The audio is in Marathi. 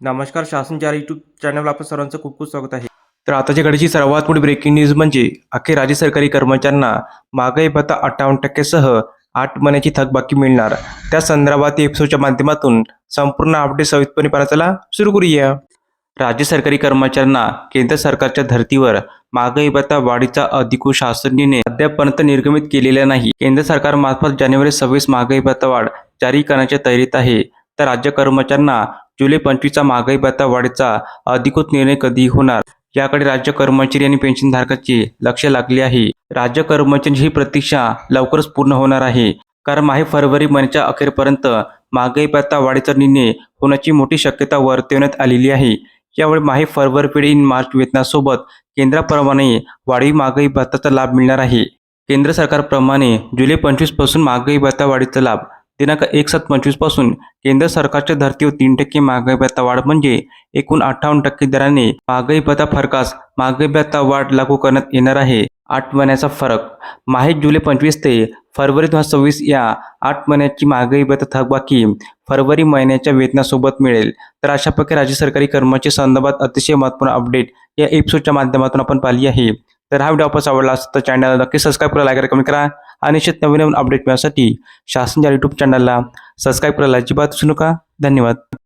नमस्कार शासन चार यूट्यूब चॅनलवर आपलं सर्वांचं खूप खूप स्वागत आहे. तर आताच्या घडीची सर्वात मोठी ब्रेकिंग न्यूज म्हणजे अखेर राज्य सरकारी कर्मचाऱ्यांना महागाई भत्ता अठ्ठावन्न टक्केसह आठ महिन्याची थकबाकी मिळणार. त्या संदर्भात एपिसोडच्या माध्यमातून संपूर्ण अपडेट सविस्तरपणे पाहण्याला सुरू करूया. राज्य सरकारी कर्मचाऱ्यांना केंद्र सरकारच्या धर्तीवर महागाई भत्ता वाढीचा अधिकृत शासन निर्णय अद्यापपर्यंत निर्गमित केलेला नाही. केंद्र सरकार मार्फत जानेवारी सव्वीस महागाई भत्ता वाढ जारी करण्याच्या तयारीत आहे. तर राज्य कर्मचाऱ्यांना जुलै पंचवीसचा महागाई भत्ता वाढीचा अधिकृत निर्णय कधी होणार? याकडे राज्य कर्मचारी आणि पेन्शनधारकांचे लक्ष लागले आहे. राज्य कर्मचारी ही प्रतीक्षा लवकरच पूर्ण होणार आहे. कारण माहे फरवरी महिन्याच्या अखेरपर्यंत महागाई भत्ता वाढीचा निर्णय होण्याची मोठी शक्यता वर्तवण्यात आलेली आहे. यावेळी माहे फरवरी पेढी मार्च वेतनासोबत केंद्राप्रमाणे वाढीव महागाई भत्ताचा लाभ मिळणार आहे. केंद्र सरकारप्रमाणे जुलै पंचवीसपासून महागाई भत्ता वाढीचा लाभ दिनांक एक सात पंचवीसपासून केंद्र सरकारच्या धर्तीवर तीन टक्के महागाई भत्ता वाढ म्हणजे एकूण अठ्ठावन्न टक्के दराने महागाई भत्ता फरकास महागाई भत्ता वाढ लागू करण्यात येणार आहे. आठ महिन्याचा फरक. माहे जुलै पंचवीस ते फरवरी दोन हजार सव्वीस या आठ महिन्याची महागाई भत्ता थकबाकी फरवरी महिन्याच्या वेतनासोबत मिळेल. तर अशा प्रकारे राज्य सरकारी कर्मचारी संदर्भात अतिशय महत्त्वपूर्ण अपडेट या एपिसोडच्या माध्यमातून आपण पाहिली आहे. तर हा व्हिडिओ आपण आवडला असता तर चॅनलला नक्की सबस्क्राईब करा लाईक करा कमेंट करा. आणि निश्चित नवीन नवीन अपडेट मिळण्यासाठी शासन यूट्यूब चॅनलला सबस्क्राईब करायला अजिबात विसरू नका. धन्यवाद.